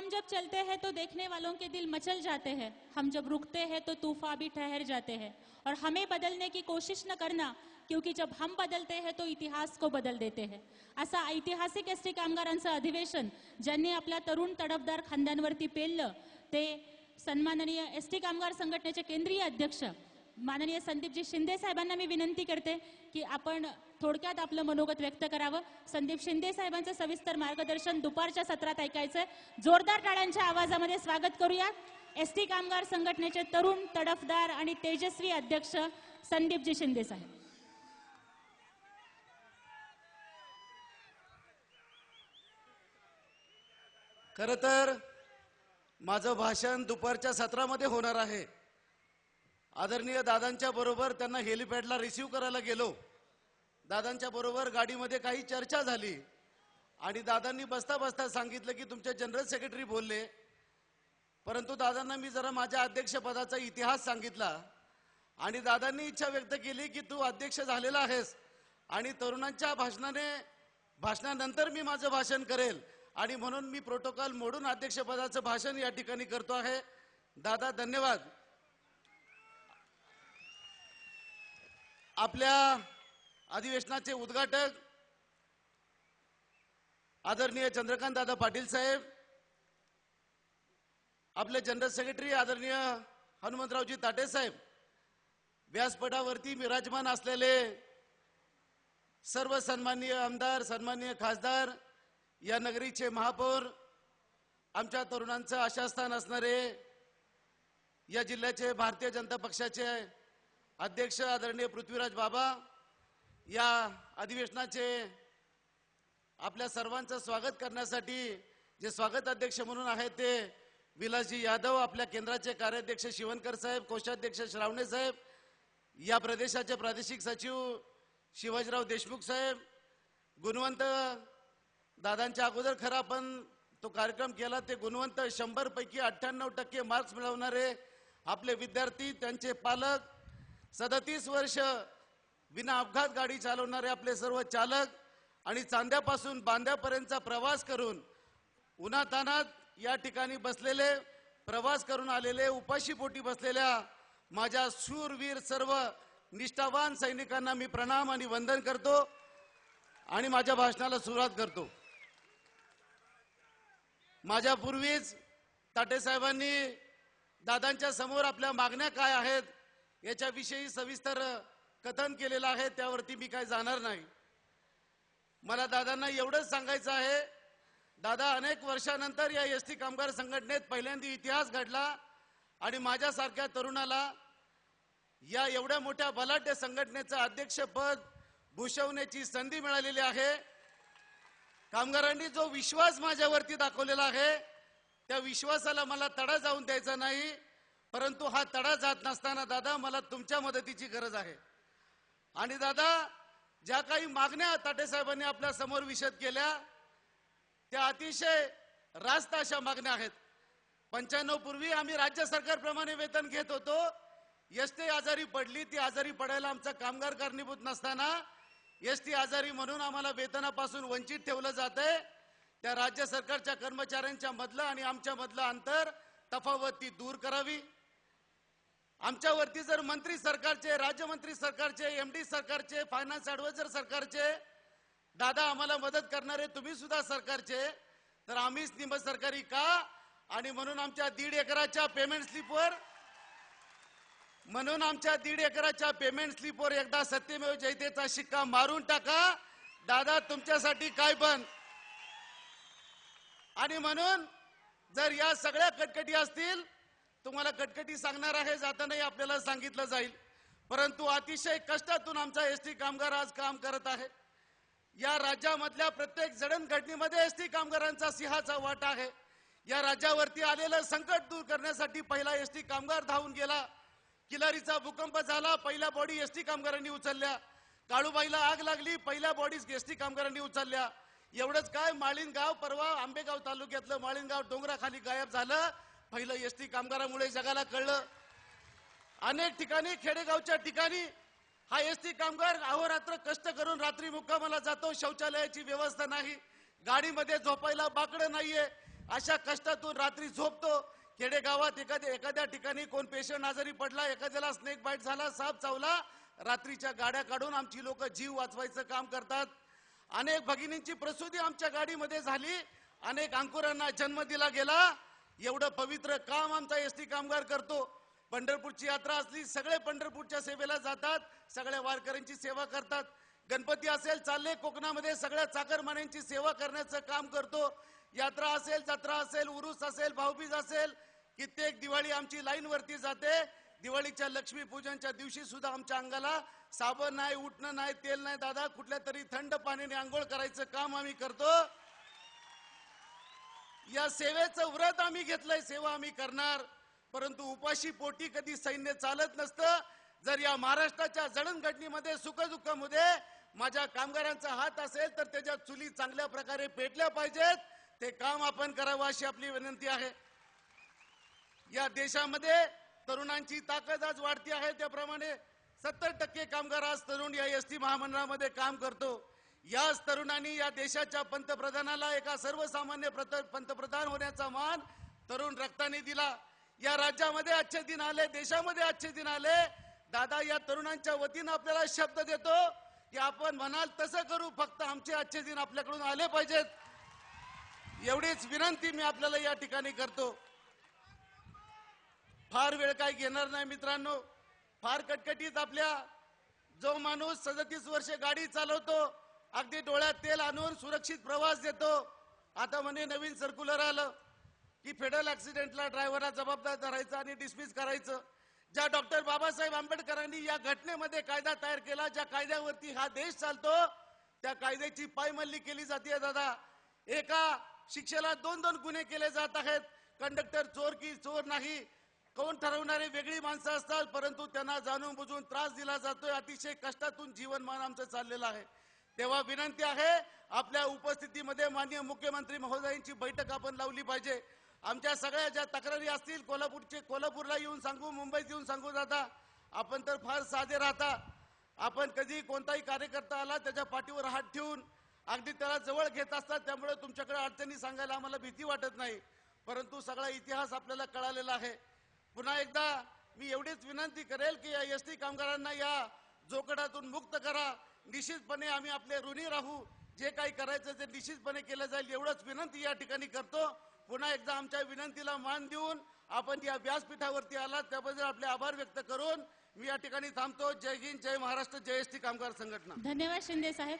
हम जब चलते हैं तो देखने वालों के दिल मचल जाते हैं। हम जब रुकते हैं तो तूफा भी ठहर जाते हैं। और हमें बदलने की कोशिश न करना, क्योंकि जब हम बदलते हैं तो इतिहास को बदल देते हैं। असा ऐतिहासिक एस टी कामगारांचं अधिवेशन ज्यांनी आपल्या तरुण तडफदार खांद्यांवरती पेललं, ते सन्माननीय एस टी कामगार संघटनेचे केंद्रीय अध्यक्ष माननीय संदीपजी शिंदे साहेबांना मी विनंती करते की आपण थोडक्यात आपलं मनोगत व्यक्त करावं. संदीप शिंदे साहेबांचं सविस्तर मार्गदर्शन दुपारच्या सत्रात ऐकायचंय. जोरदार टाळ्यांच्या आवाजामध्ये स्वागत करूया. एस टी कामगार संघटनेचे तरुण तडफदार आणि तेजस्वी अध्यक्ष संदीपजी शिंदे साहेब. खर तर माझं भाषण दुपारच्या सत्रामध्ये होणार आहे. आदरणीय दादांच्या बरोबर त्यांना हेलिपॅडला रिसिव्ह करायला गेलो. दादांच्या बरोबर गाडीमध्ये काही चर्चा झाली. आणि दादांनी बसता बसता सांगितलं की तुमचे जनरल सेक्रेटरी बोलले. परंतु दादांना मी जरा माझ्या अध्यक्षपदाचा इतिहास सांगितला. आणि दादांनी इच्छा व्यक्त केली की तू अध्यक्ष झालेला आहेस. आणि तरुणांच्या भाषणाने भाषणानंतर मी माझं भाषण करेल. आणि म्हणून मी प्रोटोकॉल मोडून अध्यक्षपदाचं भाषण या ठिकाणी करतो आहे. दादा धन्यवाद. आपल्या अधिवेशनाचे उद्घाटक आदरणीय चंद्रकांत दादा पाटील साहेब आपले जनरल सेक्रेटरी आदरणीय हनुमंतरावजी ताटे साहेब व्यासपीठावरती विराजमान असलेले सर्व सन्माननीय आमदार सन्माननीय खासदार या नगरीचे महापौर आमच्या तरुणांचं आशास्थान असणारे या जिल्ह्याचे भारतीय जनता पक्षाचे अध्यक्ष आदरणीय पृथ्वीराज बाबा या अधिवेशनाचे आपल्या सर्वांचं स्वागत करण्यासाठी जे स्वागत अध्यक्ष म्हणून आहेत ते विलासजी यादव आपल्या केंद्राचे कार्याध्यक्ष शिवणकर साहेब कोषाध्यक्ष श्रावणे साहेब या प्रदेशाचे प्रादेशिक सचिव शिवाजीराव देशमुख साहेब गुणवंत दादांच्या अगोदर खरा आपण तो कार्यक्रम केला ते गुणवंत शंभर पैकी अठ्ठ्याण्णव टक्के मार्क्स मिळवणारे आपले विद्यार्थी त्यांचे पालक सदतीस वर्ष विना अपघात गाडी चालवणारे आपले सर्व चालक आणि चांद्यापासून बांद्यापर्यंतचा प्रवास करून उन्हातानात या ठिकाणी बसलेले प्रवास करून आलेले उपाशीपोटी बसलेल्या माझ्या शूरवीर सर्व निष्ठावान सैनिकांना मी प्रणाम आणि वंदन करतो आणि माझ्या भाषणाला सुरुवात करतो. माझ्या पूर्वीच दादांच्या समोर आपल्या मागण्या काय आहेत याच्याविषयी सविस्तर कथन केलेलं आहे त्यावरती मी काय जाणार नाही. मला दादांना एवढंच सांगायचं आहे दादा अनेक वर्षानंतर या एस टी कामगार संघटनेत पहिल्यांदा इतिहास घडला आणि माझ्यासारख्या तरुणाला या एवढ्या मोठ्या बलाढ्य संघटनेचं अध्यक्षपद भूषवण्याची संधी मिळालेली आहे. कामगारांनी जो विश्वास माझ्यावरती दाखवलेला आहे त्या विश्वासाला मला तडा जाऊन द्यायचा नाही. परंतु हा तडा जात नसताना दादा मला तुमच्या मदतीची गरज आहे. आणि दादा ज्या काही मागण्या ताटे साहेबांनी आपल्यासमोर विषद केल्या त्या अतिशय रास्त अशा मागण्या आहेत. पंच्याण्णव पूर्वी आम्ही राज्य सरकारप्रमाणे वेतन घेत होतो. एस टी आजारी पडली ती आजारी पडायला आमचा कामगार कारणीभूत नसताना एस टी आजारी म्हणून आम्हाला वेतनापासून वंचित ठेवलं जात आहे त्या राज्य सरकारच्या कर्मचाऱ्यांच्या मधलं आणि आमच्या मधलं अंतर तफावत ती दूर करावी. आमच्यावरती जर मंत्री सरकारचे राज्यमंत्री सरकारचे एम डी सरकारचे फायनान्स ॲडवायझर सरकारचे दादा आम्हाला मदत करणारे तुम्ही सुद्धा सरकारचे तर आम्हीच निम सरकारी का? आणि म्हणून आमच्या दीड एकराच्या पेमेंट स्लिपवर म्हणून आमच्या दीड एकराच्या पेमेंट स्लिपवर एकदा सत्यमेव जयतेचा शिक्का मारून टाका. दादा तुमच्यासाठी काय पण. आणि म्हणून जर या सगळ्या कटकटी असतील तुम्हाला कटकटी सांगणार आहे जातानाही आपल्याला सांगितलं जाईल. परंतु अतिशय कष्टातून आमचा एस टी कामगार आज काम करत आहे. या राज्यामधल्या प्रत्येक जडणघडणीमध्ये एस टी कामगारांचा सिंहाचा वाटा आहे. या राज्यावरती आलेलं संकट दूर करण्यासाठी पहिला एस टी कामगार धावून गेला. किलारीचा भूकंप झाला पहिल्या बॉडी एस टी कामगारांनी उचलल्या. काळूबाईला आग लागली पहिल्या बॉडीज एस टी कामगारांनी उचलल्या. एवढंच काय माळीनगाव परवा आंबेगाव तालुक्यातलं माळीनगाव डोंगराखाली गायब झालं. पहिलं एस टी कामगारामुळे जगाला कळलं. अनेक ठिकाणी खेडेगावच्या ठिकाणी हा एस टी कामगार अहोरात्र कष्ट करून रात्री मुक्कामाला जातो. शौचालयाची व्यवस्था नाही. गाडीमध्ये झोपायला बाकडं नाहीये. अशा कष्टातून रात्री झोपतो. खेडेगावात एखाद्या एखाद्या ठिकाणी कोण पेशंट आजारी पडला एखाद्याला स्नेक बाईट झाला साप चावला रात्रीच्या गाड्या काढून आमची लोक जीव वाचवायचं काम करतात. अनेक भगिनींची प्रसूती आमच्या गाडीमध्ये झाली. अनेक अंकुरांना जन्म दिला गेला. एवढं पवित्र काम आमचा एस टी कामगार करतो. पंढरपूरची यात्रा असली सगळे पंढरपूरच्या सेवेला जातात सगळ्या वारकऱ्यांची सेवा करतात. गणपती असेल चालले कोकणामध्ये सगळ्या चाकरमान्यांची सेवा करण्याचं काम करतो. यात्रा असेल जत्रा असेल उरुस असेल भाऊबीज असेल कित्येक दिवाळी आमची लाईन वरती जाते. दिवाळीच्या लक्ष्मी पूजनच्या दिवशी सुद्धा आमच्या अंगाला साबण नाही उठणं नाही तेल नाही दादा कुठल्या तरी थंड पाण्याने आंघोळ करायचं काम आम्ही करतो. या सेवेचं व्रत आम्ही घेतलंय सेवा आम्ही करणार. परंतु उपाशी पोटी कधी सैन्य चालत नसतं. जर या महाराष्ट्राच्या जडणघडणीमध्ये सुखदुःखामध्ये माझ्या कामगारांचा हात असेल तर त्याच्या चुली चांगल्या प्रकारे पेटल्या पाहिजेत. ते काम आपण करावं अशी आपली विनंती आहे. या देशामध्ये तरुणांची ताकद आज वाढती आहे. त्याप्रमाणे सत्तर टक्के कामगार आज तरुण या एस टी महामंडळामध्ये काम करतो. याच तरुणांनी या देशाच्या पंतप्रधानाला एका सर्वसामान्य पंतप्रधान होण्याचा मान तरुण रक्ताने दिला. या राज्यामध्ये आजचे दिन आले देशामध्ये आजचे दिन आले. दादा या तरुणांच्या वतीनं आपल्याला शब्द देतो. की आपण म्हणाल तसं करू फक्त आमचे आजचे दिन आपल्याकडून आले पाहिजेत. एवढीच विनंती मी आपल्याला या ठिकाणी करतो. फार वेळ काय घेणार नाही मित्रांनो. फार कटकटीत आपल्या जो माणूस सदतीस वर्षे गाडी चालवतो अगदी डोळ्यात तेल आणून सुरक्षित प्रवास देतो. आता म्हणे नवीन सर्क्युलर आलं की फेडरल ऍक्सिडेंटला ड्रायव्हरला जबाबदार धरायचं आणि डिस्मिस करायचं. ज्या डॉक्टर बाबासाहेब आंबेडकरांनी या घटनेमध्ये कायदा तयार केला ज्या कायद्यावरती हा देश चालतो त्या कायद्याची पायमल्ली केली जाते दादा. एका शिक्षेला दोन दोन गुन्हे केले जात आहेत. कंडक्टर चोर की चोर नाही. कोण ठरवणारे वेगळी माणसं असतात परंतु त्यांना जाणून बुजून त्रास दिला जातोय. अतिशय कष्टातून जीवनमान आमचं चाललेलं आहे. तेव्हा विनंती आहे आपल्या उपस्थितीमध्ये माननीय मुख्यमंत्री महोदयांची बैठक आपण लावली पाहिजे. आमच्या सगळ्या ज्या तक्रारी असतील कोल्हापूरचे कोल्हापूरला येऊन सांगू मुंबईत येऊन सांगू जाता आपण तर फार साधे राहता. आपण कधी कोणताही कार्यकर्ता आला त्याच्या पाठीवर हात ठेवून अगदी त्याला जवळ घेत असतात त्यामुळे तुमच्याकडे अडचणी सांगायला आम्हाला भीती वाटत नाही. परंतु सगळा इतिहास आपल्याला कळालेला आहे. पुन्हा एकदा मी एवढीच विनंती करेल की या एस टी कामगारांना या जोकडातून मुक्त करा. निश्चितपणे आम्ही आपले ऋणी राहू. जे काही करायचं ते निश्चितपणे केलं जाईल. एवढंच विनंती या ठिकाणी करतो. पुन्हा एकदा आमच्या विनंतीला मान देऊन आपण या व्यासपीठावरती आलात. त्याबद्दल आपले आभार व्यक्त करून मी या ठिकाणी थांबतो. जय हिंद जय महाराष्ट्र जय एस टी कामगार संघटना. धन्यवाद शिंदे साहेब.